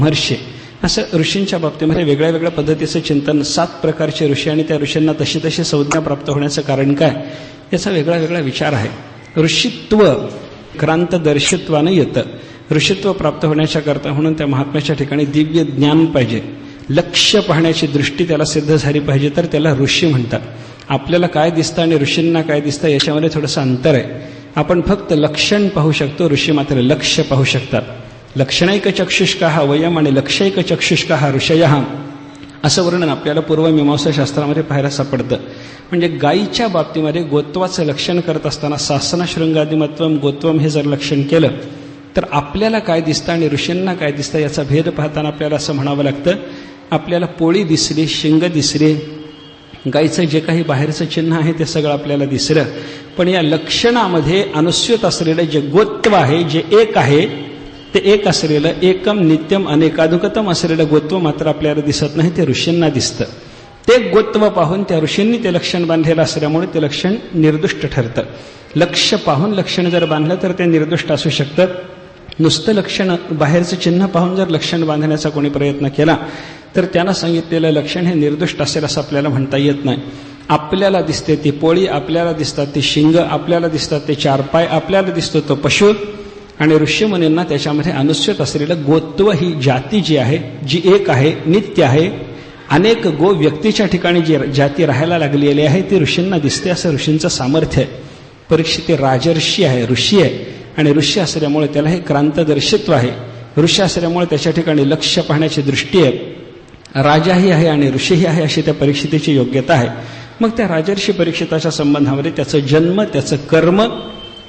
महर्षी. असं ऋषींच्या बाबतीमध्ये वेगळ्या वेगळ्या पद्धतीचं चिंतन सात प्रकारचे ऋषी आणि त्या ऋषींना तशी तशी संज्ञा प्राप्त होण्याचं कारण काय? याचा वेगळा वेगळा विचार आहे. ऋषित्व क्रांतदर्शित्वानं येतं. ऋषित्व प्राप्त होण्याच्या करता म्हणून त्या महात्म्याच्या ठिकाणी दिव्य ज्ञान पाहिजे. लक्ष पाहण्याची दृष्टी त्याला सिद्ध झाली पाहिजे तर त्याला ऋषी म्हणतात. आपल्याला काय दिसतं आणि ऋषींना काय दिसतं याच्यामध्ये थोडंसं अंतर आहे. आपण फक्त लक्षण पाहू शकतो ऋषी मात्र लक्ष पाहू शकतात. लक्षणैक चक्षुष्का वयम आणि लक्षैक चक्षुष्का ऋषय. असं वर्णन आपल्याला पूर्वमीमांसा शास्त्रामध्ये पाहायला सापडतं. म्हणजे गायीच्या बाबतीमध्ये गोत्वाचं लक्षण करत असताना सासना शृंगादिमत्वम गोत्वम हे जर लक्षण केलं तर आपल्याला काय दिसतं आणि ऋषींना काय दिसतं याचा भेद पाहताना आपल्याला असं म्हणावं लागतं आपल्याला पोळी दिसली शिंग दिसली गाईचं जे काही बाहेरचं चिन्ह आहे ते सगळं आपल्याला दिसलं. पण या लक्षणामध्ये अनुस्यूत असलेलं जे गोत्व आहे जे एक आहे ते एक असलेलं एकम नित्यम अनेकाधुकतम असलेलं गोत्व मात्र आपल्याला दिसत नाही ते ऋषींना दिसतं. ते गोत्व पाहून त्या ऋषींनी ते लक्षण बांधलेलं असल्यामुळे ते लक्षण निर्दुष्ट ठरतं. लक्ष पाहून लक्षण जर बांधलं तर ते निर्दुष्ट असू शकतं. नुसतं लक्षण बाहेरचं चिन्ह पाहून जर लक्षण बांधण्याचा कोणी प्रयत्न केला तर त्यांना सांगितलेलं लक्षण हे निर्दुष्ट असेल असं आपल्याला म्हणता येत नाही. आपल्याला दिसते ती पोळी आपल्याला दिसतात ती शिंग आपल्याला दिसतात ते चार पाय आपल्याला दिसतो तो पशु. आणि ऋषीमुनींना त्याच्यामध्ये अनुस्यूत असलेलं गोत्व ही जाती जी आहे जी एक आहे नित्य आहे अनेक गो व्यक्तीच्या ठिकाणी जी जाती राहायला लागलेली आहे ती ऋषींना दिसते. असं ऋषींचं सामर्थ्य आहे. परीक्षित राजर्षी आहे ऋषी आहे. आणि ऋषी असल्यामुळे त्याला हे क्रांतदर्शित्व आहे. ऋषी असल्यामुळे त्याच्या ठिकाणी लक्ष पाहण्याची दृष्टी आहे. राजाही आहे आणि ऋषीही आहे अशी त्या परीक्षितेची योग्यता आहे. मग त्या राजर्षी परीक्षिताच्या संबंधामध्ये त्याचं जन्म त्याचं कर्म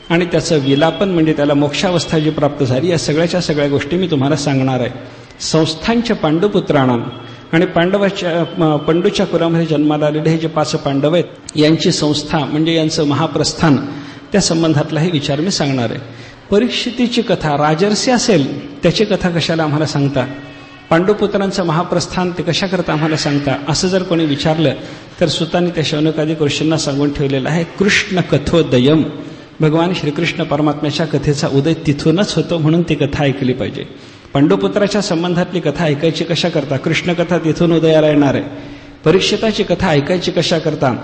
आणि त्याचं विलापन म्हणजे त्याला मोक्षावस्था जी प्राप्त झाली या सगळ्याच्या सगळ्या गोष्टी मी तुम्हाला सांगणार आहे. संस्थांच्या पांडुपुत्रांना आणि पांडवाच्या पंडूच्या कुलामध्ये जन्माला आलेले हे जे पाच पांडव आहेत यांची संस्था म्हणजे यांचं महाप्रस्थान त्या संबंधातलाही विचार मी सांगणार आहे. परीक्षितीची कथा राजर्षी असेल त्याची कथा कशाला आम्हाला सांगता? पांडुपुत्रांचं महाप्रस्थान ते कशाकरता आम्हाला सांगता? असं जर कोणी विचारलं तर सुतांनी त्या शौनकादी ऋषींना सांगून ठेवलेलं आहे कृष्ण कथोदयम भगवान श्रीकृष्ण परमात्म्याच्या कथेचा उदय तिथूनच होतो म्हणून ती कथा ऐकली पाहिजे. पांडुपुत्राच्या संबंधातली कथा ऐकायची कशा करता? कृष्ण कथा तिथून उदयाला येणार आहे. परीक्षिताची कथा ऐकायची कशा करता?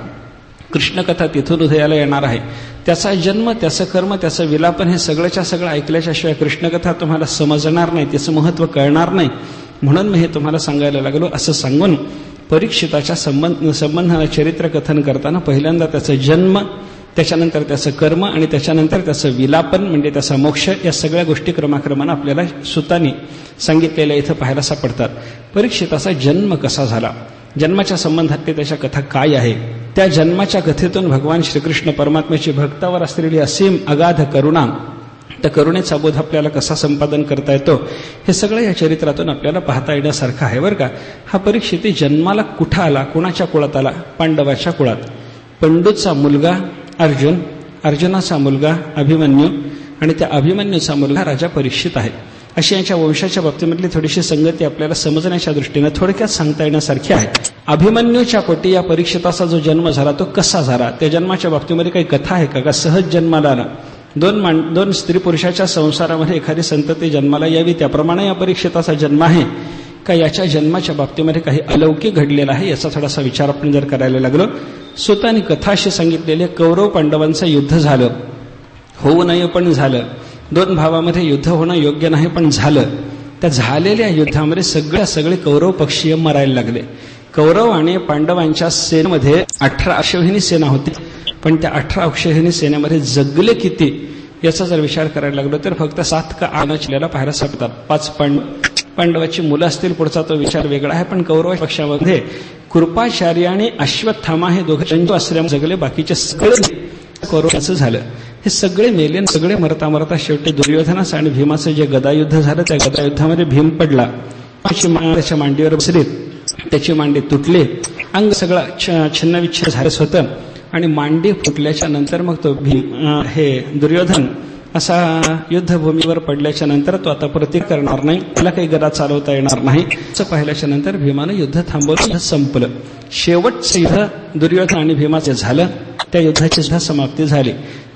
कृष्णकथा तिथून उदयाला येणार आहे. त्याचा जन्म त्याचं कर्म त्याचं विलापन हे सगळ्याच्या सगळं ऐकल्याच्याशिवाय कृष्णकथा तुम्हाला समजणार नाही त्याचं महत्त्व कळणार नाही. म्हणून मी हे तुम्हाला सांगायला लागलो असं सांगून परीक्षिताच्या संबंध संबंधानं चरित्र कथन करताना पहिल्यांदा त्याचा जन्म त्याच्यानंतर त्याचं कर्म आणि त्याच्यानंतर त्याचं विलापन म्हणजे त्याचा मोक्ष या सगळ्या गोष्टी क्रमाक्रमानं आपल्याला सुतानी सांगितलेल्या इथं पाहायला सापडतात. परीक्षिताचा जन्म कसा झाला? जन्माच्या संबंधात ते त्याच्या कथा काय आहे? त्या जन्माच्या कथेतून भगवान श्रीकृष्ण परमात्म्याची भक्तावर असलेली असीम अगाध करुणा त्या करुणेचा बोध आपल्याला कसा संपादन करता येतो? हे सगळं या चरित्रातून आपल्याला पाहता येण्यासारखं आहे बरं का? हा परीक्षिती जन्माला कुठं आला? कोणाच्या कुळात आला? पांडवाच्या कुळात. पंडूचा मुलगा अर्जुन अर्जुनाचा मुलगा अभिमन्यू आणि त्या अभिमन्यूचा मुलगा राजा परीक्षित आहे. अशी यांच्या वंशाच्या बाबतीमधली थोडीशी संगती आपल्याला समजण्याच्या दृष्टीनं थोडक्यात सांगता येण्यासारखी आहे. अभिमन्यूच्या पोटी या परीक्षिताचा जो जन्म झाला तो कसा झाला? त्या जन्माच्या बाबतीमध्ये काही कथा आहे का? का सहज जन्माला आला? दोन मान दोन स्त्री पुरुषाच्या संसारामध्ये एखादी संतती जन्माला यावी त्याप्रमाणे या परीक्षिताचा जन्म आहे. का याच्या जन्माच्या बाबतीमध्ये काही अलौकिक घडलेला आहे याचा थोडासा विचार आपण जर करायला लागलो. सुतानी कथाशी सांगितलेले कौरव पांडवांचं युद्ध झालं. होऊ नये पण झालं. दोन भावामध्ये युद्ध होणं योग्य नाही पण झालं. त्या झालेल्या युद्धामध्ये सगळ्या सगळे कौरव पक्षीय मरायला लागले. कौरव आणि पांडवांच्या सेनेमध्ये अठरा अक्षहिणी सेना होती. पण त्या अठरा अक्षहिणी सेनेमध्ये जगले किती याचा जर विचार करायला लागलो तर फक्त सात का आठ पाहायला सापतात पाच पांडव पांडवाची मुलं असतील पुढचा तो विचार वेगळा आहे पण कौरव पक्षामध्ये कृपाचार्य आणि अश्वत्थामा हे दोघे चंदू असल्यामुळे सगळे बाकीचे सगळे कौरवाचं झालं. हे सगळे मेले सगळे मरता मरता शेवटी दुर्योधनाचं आणि भीमाचं जे गदायुद्ध झालं त्या गदायुद्धामध्ये भीम पडला. त्याच्या मांडीवर बसलीत. त्याची मांडी तुटली. अंग सगळं छिन्नविच्छेद झालंच होतं आणि मांडी फुटल्याच्या नंतर मग तो भीम हे दुर्योधन असा युद्धभूमीवर पडल्याच्या नंतर तो आता प्रतीक करणार नाही. त्याला काही गदा चालवता येणार नाही. असं पाहिल्याच्या नंतर भीमानं युद्ध थांबवलं संपलं. शेवटचं युद्ध दुर्योधन आणि भीमाचं झालं. त्या युद्धाची सुद्धा समाप्ती झाली.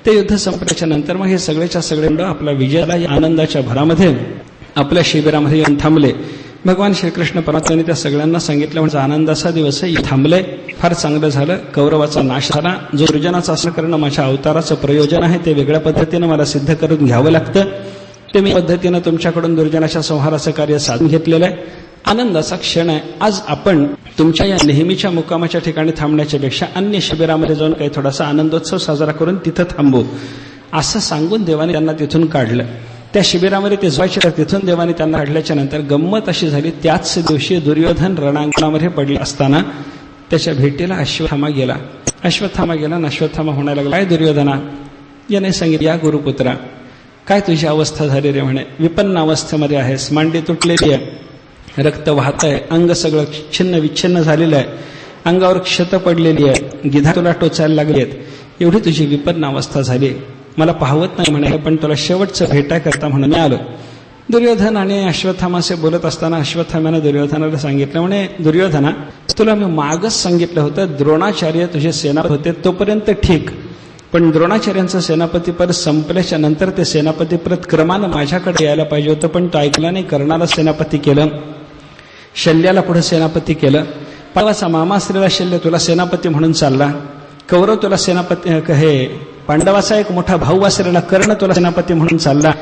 ते युद्ध संपल्याच्या नंतर मग हे सगळेच्या सगळे आपल्या विजयाला या आनंदाच्या भरामध्ये आपल्या शिबिरामध्ये येऊन थांबले. भगवान श्रीकृष्ण परमात्म्याने त्या सगळ्यांना सांगितलं म्हणजे आनंदाचा दिवस आहे फार चांगलं झालं कौरवाचा नाश झाला. जो दुर्जनाचा असं करणं माझ्या अवताराचं प्रयोजन आहे ते वेगळ्या पद्धतीनं मला सिद्ध करून घ्यावं लागतं. ते मी पद्धतीनं तुमच्याकडून दुर्जनाच्या संहाराचं कार्य साधून घेतलेलं आहे. आनंदाचा क्षण आहे. आज आपण तुमच्या या नेहमीच्या मुक्कामाच्या ठिकाणी थांबण्याच्या पेक्षा अन्य शिबिरामध्ये जाऊन काही थोडासा आनंदोत्सव साजरा करून तिथं थांबू. असं सांगून देवाने त्यांना तिथून काढलं. त्या शिबिरामध्ये ते जायचे तर तिथून देवाने त्यांना काढल्याच्या नंतर गंमत अशी झाली त्याच दिवशी दुर्योधन रणांगणामध्ये पडले असताना त्याच्या भेटीला अश्वथामा गेला. अश्वत्थामा गेला आणि अश्वत्थामा होण्याला लागला काय दुर्योधना याने सांगितलं या गुरुपुत्रा काय तुझी अवस्था झाली रे म्हणे? विपन्न अवस्थेमध्ये आहेस मांडी तुटलेली आहे रक्त वाहत आहे अंग सगळं छिन्न विच्छिन्न झालेलं आहे अंगावर क्षत पडलेली आहे गिधा तुला टोचायला लागली आहेत एवढी तुझी विपन्न अवस्था झाली. मला पाहवत नाही म्हणे पण तुला शेवटचं भेटा करता म्हणून मी आलो दुर्योधन आणि अश्वत्थामासे बोलत असताना अश्वत्थाम्यानं दुर्योधनाला सांगितलं म्हणे दुर्योधना तुला मी मागच सांगितलं होतं द्रोणाचार्य तुझे सेनापती होते तोपर्यंत ठीक. पण द्रोणाचार्यांचं सेनापती पद संपल्याच्या नंतर ते सेनापती परत क्रमानं माझ्याकडे यायला पाहिजे होतं पण तो ऐकला नाही कर्णाला सेनापती केलं. शल्याला पुढे सेनापती केलं. पावाचा मामा असलेला शल्य तुला सेनापती म्हणून चालला. कौरव तुला सेनापती हे पांडवाचा एक मोठा भाऊ असलेला कर्ण तुला सेनापती म्हणून चालला.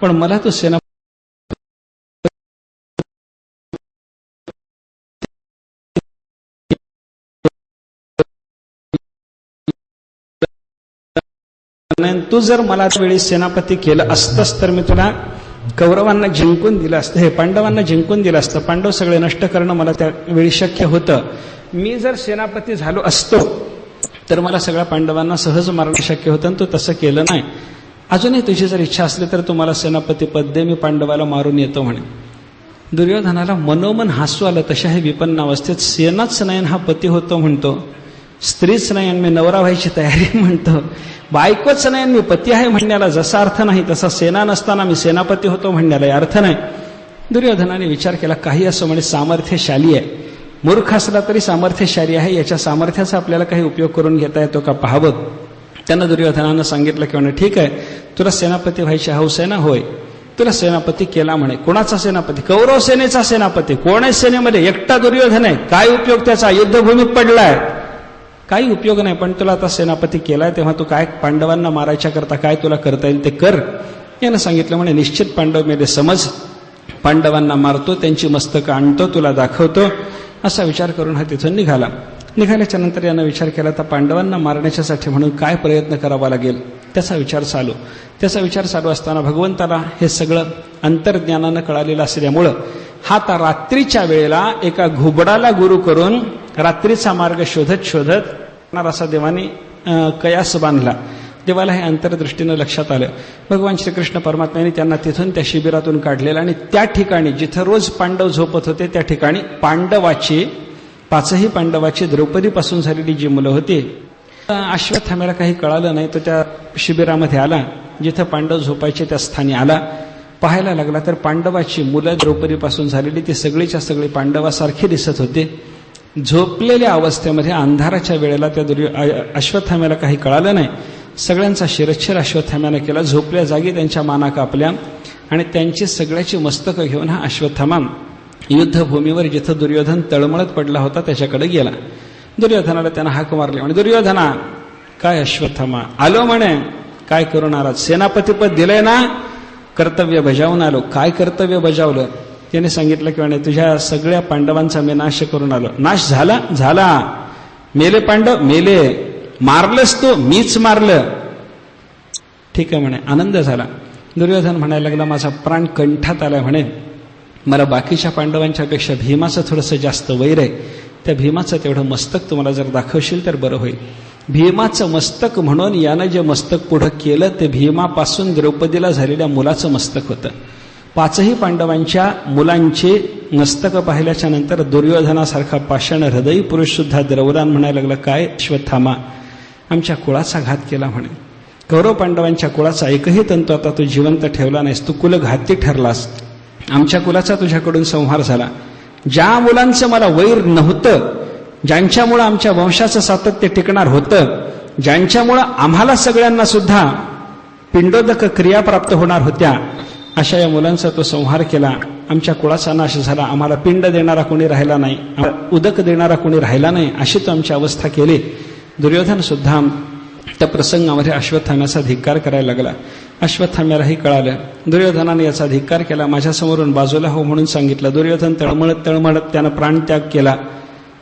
पण मला तो सेना तू जर मला वेळी सेनापती केलं असतंच तर मी तुला कौरवांना जिंकून दिलं असतं. हे पांडवांना जिंकून दिलं असतं. पांडव सगळे नष्ट करणं मला त्यावेळी शक्य होतं. मी जर सेनापती झालो असतो तर मला सगळ्या पांडवांना सहज मारणं शक्य होतं आणि तू तसं केलं नाही. अजूनही तुझी जर इच्छा असली तर तुम्हाला सेनापती पद दे मी पांडवाला मारून येतो म्हणे. दुर्योधनाला मनोमन हसू आलं तशा हे विपन्न अवस्थेत सेनाच नयन हा पती होतो म्हणतो. स्त्रीच नयन मी नवरा व्हायची तयारी म्हणतो. बायकोच नयन मी पती आहे म्हणण्याला जसा अर्थ नाही तसा सेना नसताना मी सेनापती होतो म्हणण्याला अर्थ नाही. दुर्योधनाने विचार केला काही असं म्हणे सामर्थ्यशाली आहे. मूर्ख असला तरी सामर्थ्यशाली आहे. याच्या सामर्थ्याचा आपल्याला काही उपयोग करून घेता येतो का पाहावं? त्यांना दुर्योधनानं सांगितलं की म्हणे ठीक आहे. तुला सेनापती व्हायची हौस आहे ना? होय. तुला सेनापती केला म्हणे. कोणाचा सेनापती? कौरव सेनेचा सेनापती. कोण आहे सेनेमध्ये? एकटा दुर्योधन आहे. काय उपयोग त्याचा? युद्धभूमीत पडलाय. काही उपयोग नाही पण तुला आता सेनापती केलाय तेव्हा तू काय पांडवांना मारायच्या करता? काय तुला करता येईल ते कर. यानं सांगितलं म्हणे निश्चित पांडव मेले समज. पांडवांना मारतो त्यांची मस्तकं आणतो तुला दाखवतो. असा विचार करून हा तिथून निघाला. निघाल्याच्या नंतर यानं विचार केला तर पांडवांना मारण्याच्यासाठी म्हणून काय प्रयत्न करावा लागेल? त्याचा विचार चालू. त्याचा विचार चालू असताना भगवंताला हे सगळं अंतर्ज्ञानानं कळालेलं असल्यामुळं हा आता रात्रीच्या वेळेला एका घुबडाला गुरु करून रात्रीचा मार्ग शोधत शोधत असा देवाने कयास बांधला. देवाला हे अंतरदृष्टीनं लक्षात आलं. भगवान श्रीकृष्ण परमात्म्याने त्यांना तिथून त्या शिबिरातून काढलेलं आणि त्या ठिकाणी जिथं रोज पांडव झोपत होते त्या ठिकाणी पांडवाची पाचही पांडवाची द्रौपदीपासून झालेली जी मुलं होती अश्वत्थाम्याला काही कळालं नाही तर त्या शिबिरामध्ये आला जिथं पांडव झोपायचे त्या स्थानी आला. पाहायला लागला तर पांडवाची मुलं द्रौपदीपासून झालेली ती सगळीच्या सगळी पांडवासारखी दिसत होते. झोपलेल्या अवस्थेमध्ये अंधाराच्या वेळेला त्या दुर्यो अश्वत्थाम्याला काही कळालं नाही. सगळ्यांचा शिरच्छेर अश्वत्थाम्यानं केला. झोपल्या जागी त्यांच्या माना कापल्या आणि त्यांची सगळ्याची मस्तकं घेऊन हा अश्वत्थामा युद्धभूमीवर जिथं दुर्योधन तळमळत पडला होता त्याच्याकडे गेला. दुर्योधनाला त्यानं हाक मारली म्हणजे दुर्योधना काय अश्वत्थामा? आलो म्हणे. काय करून आला सेनापतीपद दिलंय ना? कर्तव्य बजावून आलो. काय कर्तव्य बजावलं? त्याने सांगितलं की म्हणे तुझ्या सगळ्या पांडवांचा मी नाश करून आलो. नाश झाला? झाला. मेले पांडव? मेले. मारलंस तो मीच मारलं. ठीक आहे म्हणे आनंद झाला. दुर्योधन म्हणायला लागला माझा प्राण कंठात आलाय म्हणे. मला बाकीच्या पांडवांच्या पेक्षा भीमाचं थोडंसं जास्त वैर आहे. त्या भीमाचं तेवढं मस्तक तुम्हाला जर दाखवशील तर बरं होईल. भीमाचं मस्तक म्हणून यानं जे मस्तक पुढं केलं ते भीमापासून द्रौपदीला झालेल्या मुलाचं मस्तक होतं. पाचही पांडवांच्या मुलांचे मस्तकं पाहिल्याच्या नंतर दुर्योधनासारखा पाषाण हृदयी पुरुष सुद्धा द्रवदान म्हणायला लागला काय? अश्वत्थामा आमच्या कुळाचा घात केला म्हणे. कौरव पांडवांच्या कुळाचा एकही तंतू आता तू जिवंत ठेवला नाहीस. तू कुलघाती ठरलास. आमच्या कुलाचा तुझ्याकडून संहार झाला. ज्या मुलांचं मला वैर नव्हतं ज्यांच्यामुळं आमच्या वंशाचं सातत्य टिकणार होतं ज्यांच्यामुळं आम्हाला सगळ्यांना सुद्धा पिंडोदक क्रिया प्राप्त होणार होत्या अशा या मुलांचा तो संहार केला. आमच्या कुळाचा नाश झाला. आम्हाला पिंड देणारा कोणी राहिला नाही. उदक देणारा कोणी राहिला नाही. अशी तो आमची अवस्था केली. दुर्योधन सुद्धा त्या प्रसंगामध्ये अश्वत्थाम्याचा धिक्कार करायला लागला. अश्वत्थाम्यालाही कळालं दुर्योधनाने याचा धिक्कार केला माझ्यासमोरून बाजूला हो म्हणून सांगितलं दुर्योधन तळमळत तळमळत त्यानं प्राणत्याग केला.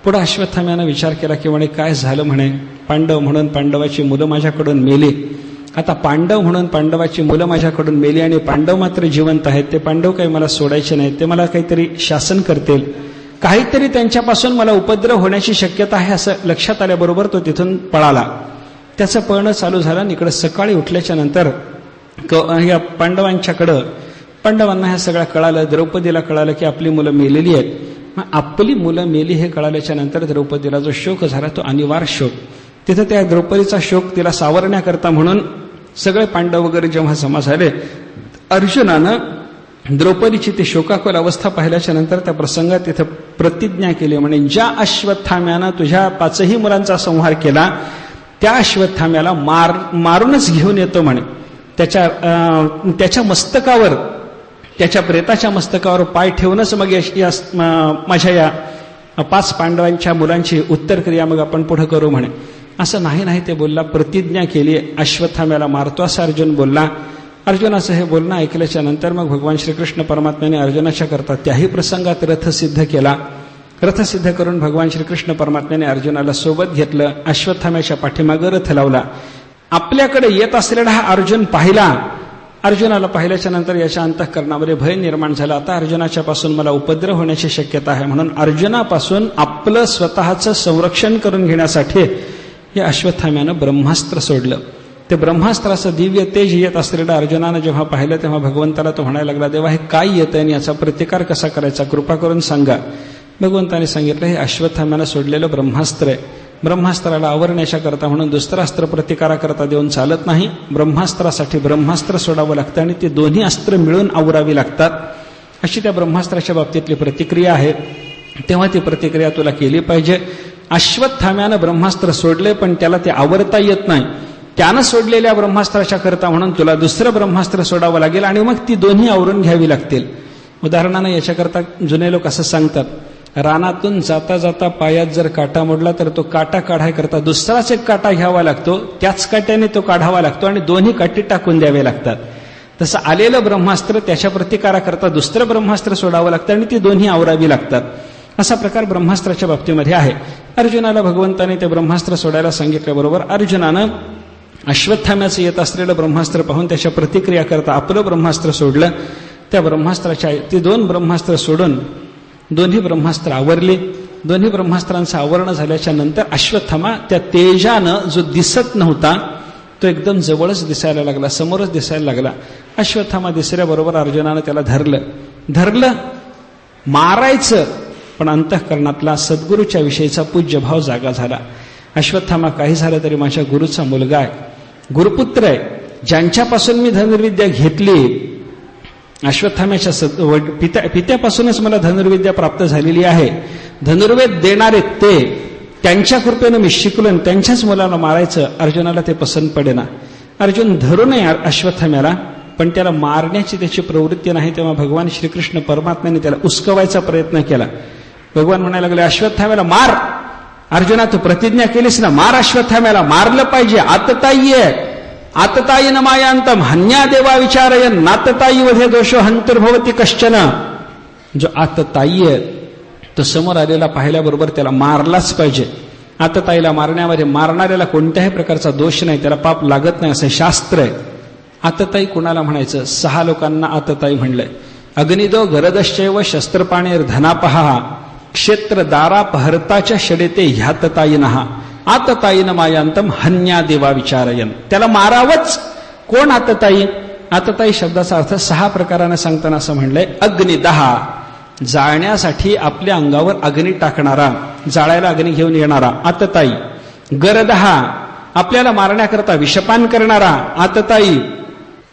पुढे अश्वत्थाम्यानं विचार केला की म्हणे काय झालं म्हणे? पांडव म्हणून पांडवाची मुलं माझ्याकडून मेली. आता पांडव म्हणून पांडवाची मुलं माझ्याकडून मेली आणि पांडव मात्र जिवंत आहेत. ते पांडव काही मला सोडायचे नाहीत. ते मला काहीतरी शासन करतील. काहीतरी त्यांच्यापासून मला उपद्रव होण्याची शक्यता आहे असं लक्षात आल्याबरोबर तो तिथून पळाला. त्याचं पळणं चालू झालं आणि इकडं सकाळी उठल्याच्या नंतर या पांडवांच्याकडं पांडवांना ह्या सगळ्या कळालं द्रौपदीला कळालं की आपली मुलं मेलेली आहेत. मग आपली मुलं मेली हे कळाल्याच्या नंतर द्रौपदीला जो शोक झाला तो अनिवार्य शोक. तिथं त्या द्रौपदीचा शोक तिला सावरण्याकरता म्हणून सगळे पांडव वगैरे जेव्हा जमा झाले अर्जुनानं द्रौपदीची ती शोकाकुल अवस्था पाहिल्याच्या नंतर त्या प्रसंगात तिथं प्रतिज्ञा केली. म्हणे ज्या अश्वत्थाम्यानं तुझ्या पाचही मुलांचा संहार केला त्या अश्वत्थाम्याला मार मारूनच घेऊन येतो म्हणे. त्याच्या त्याच्या मस्तकावर त्याच्या प्रेताच्या मस्तकावर पाय ठेवूनच मग या- या माझ्या या पाच पांडवांच्या मुलांची उत्तर क्रिया मग आपण पुढे करू म्हणे. असं नाही नाही ते बोलला प्रतिज्ञा केली अश्वत्थाम्याला मारतो असं अर्जुन बोलला. अर्जुनाचं हे बोलणं ऐकल्याच्या नंतर मग भगवान श्रीकृष्ण परमात्म्याने अर्जुनाच्या करता त्याही प्रसंगात रथ सिद्ध केला. रथ सिद्ध करून भगवान श्रीकृष्ण परमात्म्याने अर्जुनाला सोबत घेतलं अश्वत्थाम्याच्या पाठीमागं रथ लावला. आपल्याकडे येत असलेला हा अर्जुन पाहिला. अर्जुनाला पाहिल्याच्या नंतर याच्या अंतःकरणामध्ये भय निर्माण झाला. आता अर्जुनाच्या पासून मला उपद्रव होण्याची शक्यता आहे. म्हणून अर्जुनापासून आपलं स्वतःचं संरक्षण करून घेण्यासाठी या अश्वत्थाम्यानं ब्रह्मास्त्र सोडलं. ते ब्रह्मास्त्राचं दिव्य तेज येत असलेल्या अर्जुनानं जेव्हा पाहिलं तेव्हा भगवंताला तो म्हणायला लागला देवा हे काय येतं आणि याचा प्रतिकार कसा करायचा? कृपा करून सांगा. भगवंताने सांगितलं हे अश्वत्थाम्यानं सोडलेलं ब्रह्मास्त्र आहे. ब्रह्मास्त्राला आवरण्याच्या करता म्हणून दुसरं अस्त्र प्रतिकाराकरता देऊन चालत नाही. ब्रह्मास्त्रासाठी ब्रह्मास्त्र सोडावं लागतं आणि ते दोन्ही अस्त्र मिळून आवरावी लागतात. अशी त्या ब्रह्मास्त्राच्या बाबतीतली प्रतिक्रिया आहे. तेव्हा ती प्रतिक्रिया तुला केली पाहिजे. अश्वत्थाम्यानं ब्रह्मास्त्र सोडले पण त्याला ते आवरता येत नाही. त्यानं सोडलेल्या ब्रह्मास्त्राच्या करता म्हणून तुला दुसरं ब्रह्मास्त्र सोडावं लागेल आणि मग ती दोन्ही आवरून घ्यावी लागतील. उदाहरणानं याच्याकरता जुने लोक असं सांगतात रानातून जाता जाता पायात जर काटा मोडला तर तो काटा काढाय करता दुसराच एक काटा घ्यावा लागतो त्याच काट्याने तो काढावा लागतो आणि दोन्ही काठी टाकून द्यावे लागतात. तसं आलेलं ब्रह्मास्त्र त्याच्या प्रतिकाराकरता दुसरं ब्रह्मास्त्र सोडावं लागतं आणि ती दोन्ही आवरावी लागतात. असा प्रकार ब्रह्मास्त्राच्या बाबतीमध्ये आहे. अर्जुनाला भगवंताने ते ब्रह्मास्त्र सोडायला सांगितल्याबरोबर अर्जुनानं अश्वत्थाम्याचं येत असलेलं ब्रह्मास्त्र पाहून त्याच्या प्रतिक्रिया करता आपलं ब्रह्मास्त्र सोडलं त्या ब्रह्मास्त्राच्या ती दोन ब्रह्मास्त्र सोडून दोन्ही ब्रह्मास्त्र आवरली. दोन्ही ब्रह्मास्त्रांचं आवरण झाल्याच्यानंतर अश्वत्थामा त्या तेजानं जो दिसत नव्हता तो एकदम जवळच दिसायला लागला समोरच दिसायला लागला. अश्वत्थामा दिसल्याबरोबर अर्जुनानं त्याला धरलं. धरलं मारायचं पण अंतःकरणातला सद्गुरूच्या विषयीचा पूज्यभाव जागा झाला. अश्वत्थामा काही झालं तरी माझ्या गुरुचा मुलगा आहे. गुरुपुत्र आहे. ज्यांच्यापासून मी धनुर्विद्या घेतली अश्वत्थाम्याच्या वड- पित्या पित्यापासूनच मला धनुर्विद्या प्राप्त झालेली आहे. धनुर्वेद देणारे ते त्यांच्या कृपेनं मी शिकलो आणि त्यांच्याच मुलाला मारायचं अर्जुनाला ते पसंत पडेना. अर्जुन धरू नये अश्वत्थाम्याला पण त्याला मारण्याची त्याची प्रवृत्ती नाही तेव्हा भगवान श्रीकृष्ण परमात्म्याने त्याला उसकवायचा प्रयत्न केला. भगवान म्हणायला लागले अश्वत्थाम्याला मार! अर्जुना तू प्रतिज्ञा केलीस ना मार अश्वत्थाम्याला मारलं पाहिजे. आतताई आहे आतताई न मायांतम हन्या देवा विचारयन नातताई वधे दोषो हंतर्भवती कश्चन. जो आतताई आहे तो समोर आलेला पाहिल्याबरोबर त्याला मारलाच पाहिजे. आतताईला मारण्यामध्ये मारणाऱ्याला कोणत्याही प्रकारचा दोष नाही त्याला पाप लागत नाही असं शास्त्र आहे. आतताई कुणाला म्हणायचं? सहा लोकांना आतताई म्हणलंय. अग्निदो गरदश्चैव शस्त्रपाणेर धनापहा क्षेत्र दारापहरताच्या षडेते ह्यातताईनहा आतताईन मायांतम हन्या देवा विचारयन त्याला मारावंच! कोण आतताई आतताई शब्दाचा अर्थ सहा प्रकाराने सांगताना असं म्हणलंय अग्निदहा. जाळण्यासाठी आपल्या अंगावर अग्नी टाकणारा जाळायला अग्नी घेऊन येणारा आतताई गरदहा. आपल्याला मारण्याकरता विषपान करणारा आतताई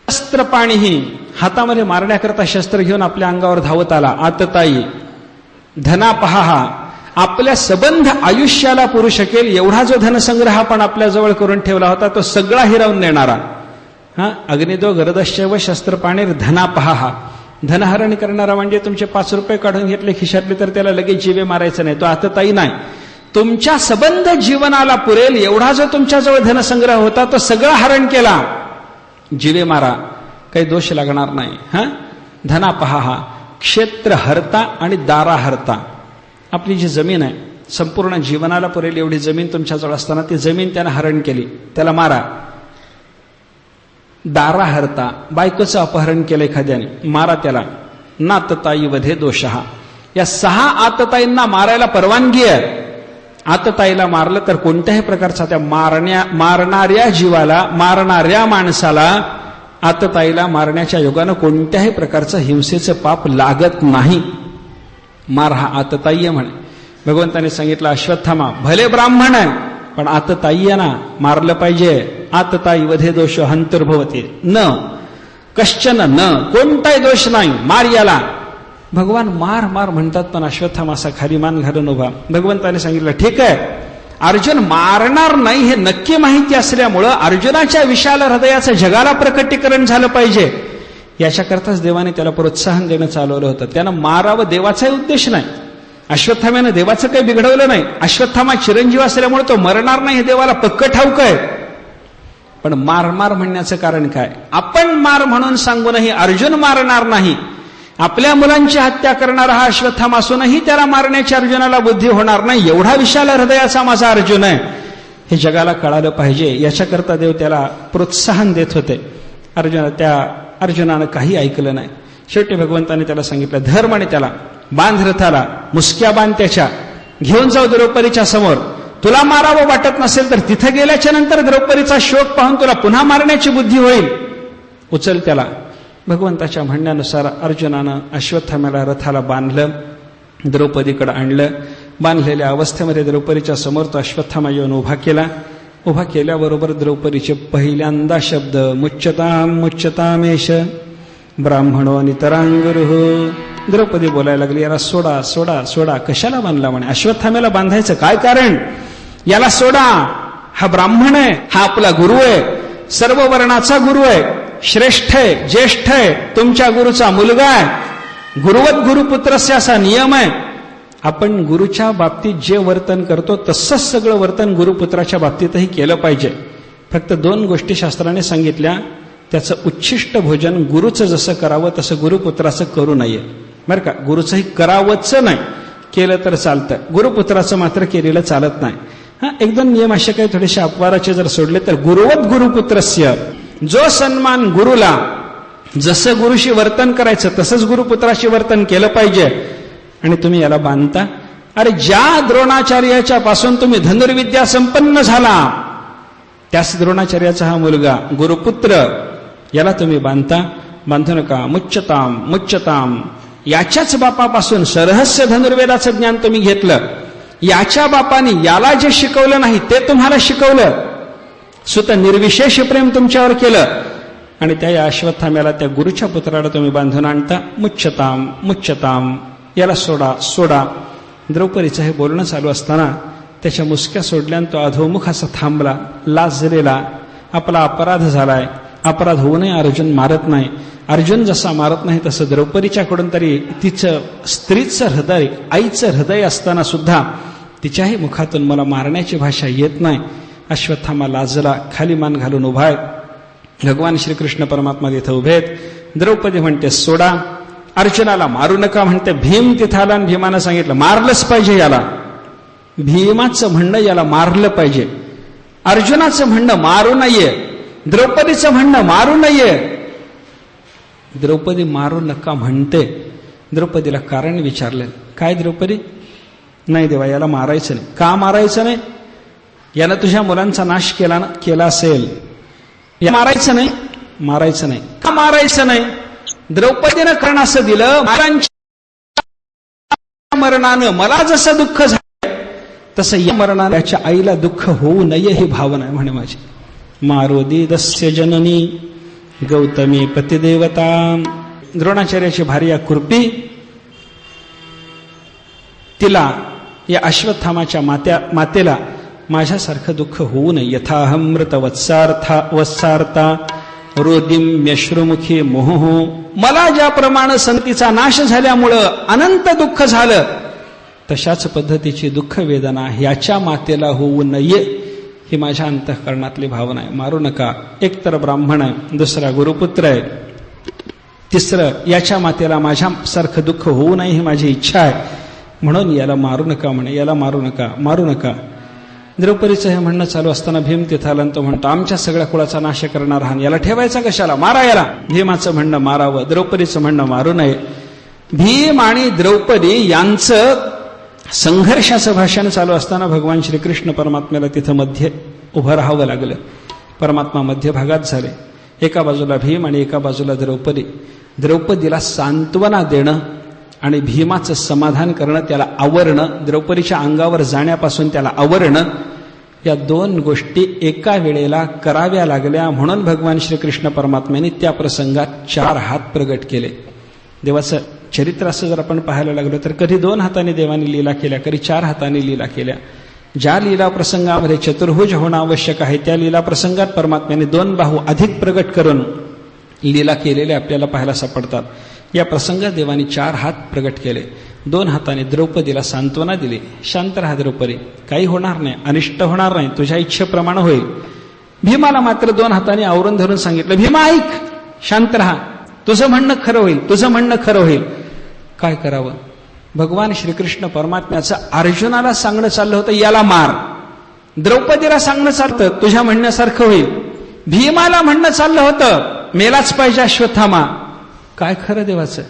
अस्त्रपाणीही. हातामध्ये मारण्याकरता शस्त्र घेऊन आपल्या अंगावर धावत आला आतताई धना पहा आपल्या सबंध आयुष्याला पुरू शकेल एवढा जो धनसंग्रह आपण आपल्याजवळ करून ठेवला होता तो सगळा हिरावून देणारा हा अग्निदो गरदश्चैव शस्त्रपाणीर धनापहा धनहरण करणारा म्हणजे तुमचे पाच रुपये काढून घेतले खिशातले तर त्याला लगेच जिवे मारायचं नाही. तो आतताई नाही. तुमच्या सबंध जीवनाला पुरेल एवढा जो तुमच्याजवळ धनसंग्रह होता तो सगळं हरण केला. जिवे मारा. काही दोष लागणार नाही. हा? धना पहा हा क्षेत्र हरता आणि दारा हरता. आपली जी जमीन आहे संपूर्ण जीवनाला पुरेल एवढी जमीन तुमच्याजवळ असताना ती जमीन त्यानं हरण केली त्याला मारा. दारा हरता बायकोचं अपहरण केलं एखाद्याने मारा त्याला. नातताई वधे दोष या सहा आतताईंना मारायला परवानगी आहे. आतताईला मारलं तर कोणत्याही प्रकारचा त्या मारण्या मारणाऱ्या जीवाला मारणाऱ्या माणसाला आतताईला मारण्याच्या योगानं कोणत्याही प्रकारचं हिंसेचं पाप लागत नाही. मार हा आतताई म्हणे. भगवंताने सांगितलं अश्वत्थामा भले ब्राह्मण आहे पण आतताई ना मारलं पाहिजे. आतताई वधे दोष अंतर्भवते न. कश्चन न. कोणताही दोष नाही. मार याला. भगवान मार मार म्हणतात पण अश्वत्थामा असा खाली मान घालून उभा. भगवंताने सांगितलं ठीक आहे. अर्जुन मारणार नाही हे नक्की माहिती असल्यामुळं अर्जुनाच्या विशाल हृदयाचं जगाला प्रकटीकरण झालं पाहिजे. याच्याकरताच देवाने त्याला प्रोत्साहन देणं चालवलं होतं. त्यानं मारावं देवाचाही उद्देश नाही. अश्वत्थाम्यानं देवाचं काही बिघडवलं नाही. अश्वत्थामा चिरंजीव असल्यामुळे तो मरणार नाही हे देवाला पक्क ठाऊक आहे. पण मार मार म्हणण्याचं कारण काय? आपण मार म्हणून सांगूनही अर्जुन मारणार नाही. आपल्या मुलांची हत्या करणारा हा अश्वत्थाम असूनही त्याला मारण्याची अर्जुनाला बुद्धी होणार नाही. एवढा विशाल हृदयाचा माझा अर्जुन आहे. हे जगाला कळालं पाहिजे. याच्याकरता देव त्याला प्रोत्साहन देत होते. अर्जुना त्या अर्जुनानं काही ऐकलं नाही. शेवटी भगवंताने त्याला सांगितलं धर्म आणि त्याला बांध रथाला मुसक्या बांध त्याच्या घेऊन जाऊ द्रौपदीच्या समोर. तुला मारावं वाटत नसेल तर तिथं गेल्याच्यानंतर द्रौपदीचा शोक पाहून तुला पुन्हा मारण्याची बुद्धी होईल. उचल त्याला. भगवंताच्या म्हणण्यानुसार अर्जुनानं अश्वत्थाम्याला रथाला बांधलं द्रौपदीकडं आणलं. बांधलेल्या अवस्थेमध्ये द्रौपदीच्या समोर तो अश्वत्थामा येऊन उभा केला. उभा केल्याबरोबर द्रौपदीचे पहिल्यांदा शब्द मुच्चताम मुच्चतामेश ब्राह्मणो नितरांगुरुह द्रौपदी बोलायला लागली याला सोडा सोडा सोडा. कशाला बांधला म्हणे? अश्वत्थाम्याला बांधायचं काय कारण? याला सोडा. हा ब्राह्मण आहे हा आपला गुरु आहे. सर्व वर्णाचा गुरु आहे. श्रेष्ठ आहे ज्येष्ठ आहे तुमच्या गुरुचा मुलगा आहे. गुरुवत गुरुपुत्रस्य असा नियम आहे. आपण गुरुच्या बाबतीत जे वर्तन करतो तसंच सगळं वर्तन गुरुपुत्राच्या बाबतीतही केलं पाहिजे. फक्त दोन गोष्टी शास्त्राने सांगितल्या. त्याचं उच्छिष्ट भोजन गुरुचं जसं करावं तसं गुरुपुत्राचं करू नये. बरं का? गुरुचंही करावंच नाही. केलं तर चालतं. गुरुपुत्राचं मात्र केलेलं चालत नाही. हा एक दोन नियम असे काही थोडेसे अपवाराचे जर सोडले तर गुरुवत गुरुपुत्रस्य. जो सन्मान गुरुला जसं गुरुशी वर्तन करायचं तसंच गुरुपुत्राशी वर्तन केलं पाहिजे. आणि तुम्ही याला बांधता. अरे ज्या द्रोणाचार्याच्या पासून तुम्ही धनुर्विद्या संपन्न झाला त्याच द्रोणाचार्याचा हा मुलगा गुरुपुत्र याला तुम्ही बांधता. बांधू नका. मुच्चताम मुच्चताम याच्याच बापापासून सरहस्य धनुर्वेदाचं ज्ञान तुम्ही घेतलं. याच्या बापाने याला जे शिकवलं नाही ते तुम्हाला शिकवलं. सुत निर्विशेष प्रेम तुमच्यावर केलं. आणि त्या या अश्वत्थाम्याला त्या गुरुच्या पुत्राला तुम्ही बांधून आणता. मुच्छताम मुच्छताम याला सोडा सोडा. द्रौपदीचं हे बोलणं चालू असताना त्याच्या मुसक्या सोडल्यानं तो अधोमुख असा थांबला लाजलेला. आपला अपराध झालाय. अपराध होऊनही अर्जुन मारत नाही. अर्जुन जसा मारत नाही तसं द्रौपदीच्याकडून तरी तिचं स्त्रीचं हृदय आईचं हृदय असताना सुद्धा तिच्याही मुखातून मला मारण्याची भाषा येत नाही. अश्वत्थामा लाजला खाली मान घालून उभा आहे. भगवान श्रीकृष्ण परमात्मा तिथं उभे आहेत. द्रौपदी म्हणते सोडा. अर्जुनाला मारू नका म्हणते भीम तिथं आला आणि भीमानं सांगितलं मारलंच पाहिजे याला. भीमाचं म्हणणं याला मारलं पाहिजे. अर्जुनाचं म्हणणं मारू नये. द्रौपदीचं म्हणणं मारू नये. द्रौपदी मारू नका म्हणते. द्रौपदीला कारण विचारलं काय द्रौपदी? नाही देवा याला मारायचं नाही. का मारायचं नाही? यानं तुझ्या मुलांचा नाश केला केला असेल. या मारायचं नाही. मारायचं नाही. का मारायचं नाही? द्रौपदीनं कारण असं दिलं मुलांच्या मरणानं मला जसं दुःख झालं तसं या मरणानं त्याच्या आईला दुःख होऊ नये ही भावना आहे म्हणे माझी. मारोदी दस्य जननी गौतमी पतिदेवता. द्रोणाचार्याची भार्या कुर्पी. तिला या अश्वत्थामाच्या मात्या मातेला माझ्यासारखं दुःख होऊ नये. यथाहमृत वत्सार्था वत्सार्था रोदिम्यश्रुमुखी मोह. मला ज्याप्रमाणे संतीचा नाश झाल्यामुळं अनंत दुःख झालं तशाच पद्धतीची दुःख वेदना ह्याच्या मातेला होऊ नये ही माझ्या अंतःकरणातली भावना आहे. मारू नका. एकतर ब्राह्मण आहे दुसरा गुरुपुत्र आहे तिसरं याच्या मातेला माझ्यासारखं दुःख होऊ नये ही माझी इच्छा आहे. म्हणून याला मारू नका म्हणे. याला मारू नका. मारू नका. द्रौपदीचं हे म्हणणं चालू असताना भीम तिथं आला तो म्हणतो आमच्या सगळ्या कुळाचा नाश करणार हा याला ठेवायचा कशाला? मारा याला. भीमाचं म्हणणं मारावं द्रौपदीचं म्हणणं मारू नये. भीम आणि द्रौपदी यांचं संघर्षाचं भाषण चालू असताना भगवान श्रीकृष्ण परमात्म्याला तिथं मध्ये उभं राहावं लागलं. परमात्मा मध्यभागात झाले. एका बाजूला भीम आणि एका बाजूला द्रौपदी. द्रौपदीला सांत्वना देणं आणि भीमाचं समाधान करणं त्याला आवरणं द्रौपदीच्या अंगावर जाण्यापासून त्याला आवरणं या दोन गोष्टी एका वेळेला कराव्या लागल्या म्हणून भगवान श्रीकृष्ण परमात्म्याने त्या प्रसंगात चार हात प्रगट केले. देवाचं चरित्र असं जर आपण पाहायला लागलो तर कधी दोन हाताने देवाने लीला केल्या कधी चार हाताने लीला केल्या. ज्या लीला प्रसंगामध्ये चतुर्भुज होणं आवश्यक आहे त्या लीला प्रसंगात परमात्म्याने दोन बाहू अधिक प्रगट करून लीला केलेल्या आपल्याला पाहायला सापडतात. या प्रसंगात देवाने चार हात प्रगट केले. दोन हाताने द्रौपदीला सांत्वना दिली. शांत राहा द्रौपदी. काही होणार नाही. अनिष्ट होणार नाही. तुझ्या इच्छेप्रमाणे होईल. भीमाला मात्र दोन हाताने आवरून धरून सांगितलं भीमा ऐक. शांत राहा. तुझं म्हणणं खरं होईल. तुझं म्हणणं खरं होईल. काय करावं? भगवान श्रीकृष्ण परमात्म्याचं अर्जुनाला सांगणं चाललं होतं याला मार. द्रौपदीला सांगणं चालतं तुझ्या म्हणण्यासारखं होईल. भीमाला म्हणणं चाललं होतं मेलाच पाहिजे अश्वत्थामा. काय खरं देवाचं?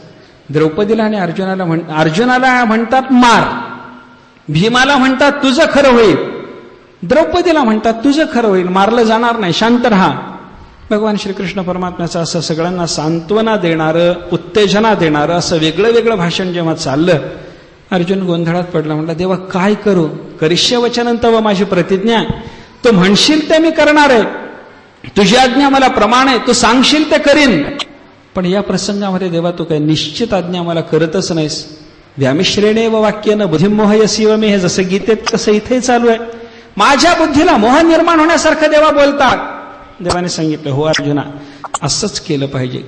द्रौपदीला आणि अर्जुनाला म्हण अर्जुनाला म्हणतात मार. भीमाला म्हणतात तुझं खरं होईल. द्रौपदीला म्हणतात तुझं खरं होईल मारलं जाणार नाही शांत राहा. भगवान श्रीकृष्ण परमात्म्याचं असं सगळ्यांना सांत्वना देणारं उत्तेजना देणारं असं वेगळं वेगळं भाषण जेव्हा चाललं अर्जुन गोंधळात पडला म्हटलं देवा काय करू? करिष्य वचनंत व माझी प्रतिज्ञा. तू म्हणशील ते मी करणार आहे. तुझी आज्ञा मला प्रमाण आहे. तू सांगशील ते करीन. पण या प्रसंगामध्ये देवा तू काही निश्चित आज्ञा मला करतच नाहीस. व्यामिश्रेणे व वाक्यानं बुद्धिमोहयसी व मी हे जसं गीतेत तसं इथे चालू आहे. माझ्या बुद्धीला मोह निर्माण होण्यासारखं देवा बोलतात. देवाने सांगितलं हो अर्जुना असंच केलं पाहिजे.